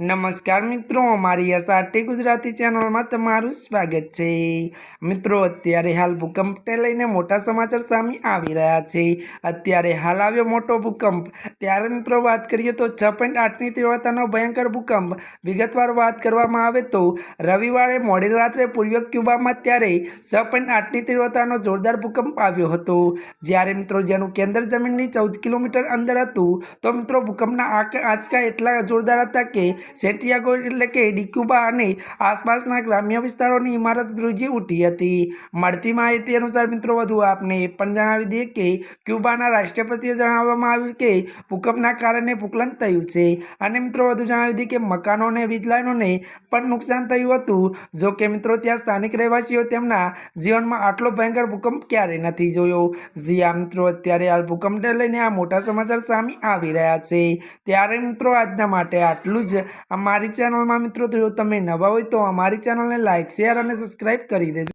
નમસ્કાર મિત્રો, અમારી એસઆરટી ગુજરાતી ચેનલમાં તમારું સ્વાગત છે. મિત્રો, અત્યારે હાલ ભૂકંપને લઈને મોટા સમાચાર સામે આવી રહ્યા છે. અત્યારે હાલ આવ્યો મોટો ભૂકંપ. ત્યારે મિત્રો, વાત કરીએ તો છ પોઈન્ટ આઠની તીવ્રતાનો ભયંકર ભૂકંપ. વિગતવાર વાત કરવામાં આવે તો, રવિવારે મોડી રાત્રે પૂર્વ ક્યુબામાં ત્યારે છ પોઈન્ટ આઠની તીવ્રતાનો જોરદાર ભૂકંપ આવ્યો હતો. જ્યારે મિત્રો, જેનું કેન્દ્ર જમીનની ચૌદ કિલોમીટર અંદર હતું, તો મિત્રો, ભૂકંપના આંચકા એટલા જોરદાર હતા કે સેન્ટિયાગો એટલે કે ડિક્યુબા અને આસપાસના ગ્રામ્ય વિસ્તારોની ઇમારત ધ્રુજી ઉઠી હતી. મળતી માહિતી અનુસાર મિત્રો, વધુ આપને એ પણ જણાવી દઈએ કે ક્યુબાના રાષ્ટ્રપતિએ જણાવવામાં આવ્યું કે ભૂકંપના કારણે ભૂકલન થયું છે. અને મિત્રો, વધુ જણાવી દઈએ કે મકાનો અને લાઇનોને પણ નુકસાન થયું હતું. જો કે મિત્રો, ત્યાં સ્થાનિક રહેવાસીઓ તેમના જીવનમાં આટલો ભયંકર ભૂકંપ ક્યારેય નથી જોયો? જી આ મિત્રો, અત્યારે હાલ ભૂકંપને લઈને આ મોટા સમાચાર સામે આવી રહ્યા છે. ત્યારે મિત્રો, આજના માટે આટલું જ. અમારી ચેનલમાં મિત્રો જો તમે નવા હોય તો અમારી ચેનલને લાઇક શેર અને સબસ્ક્રાઈબ કરી દેજો.